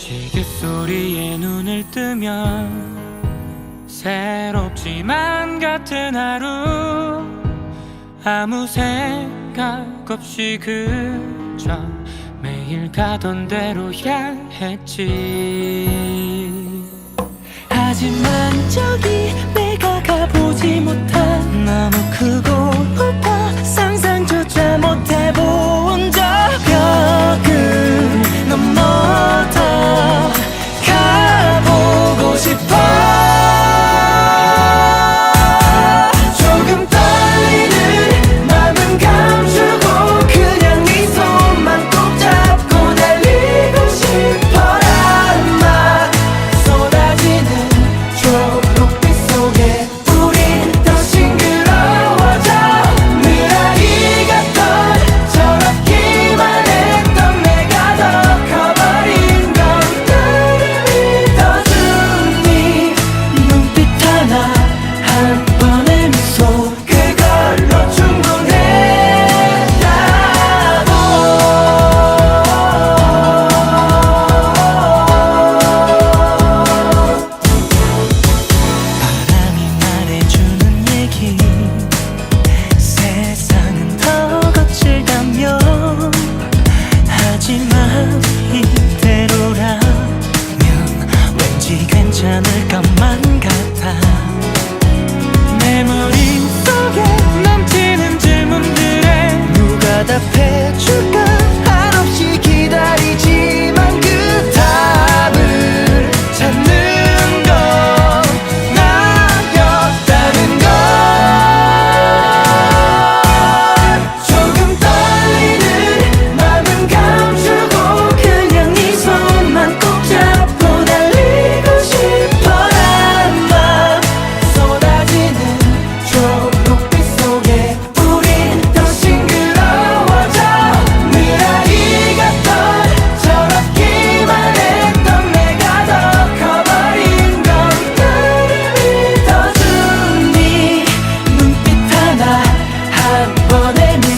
시계소리에 눈을 뜨면 새롭지만 같은 하루 아무 생각 없이 그저 매일 가던 대로 향했지. 하지만 저기 baby.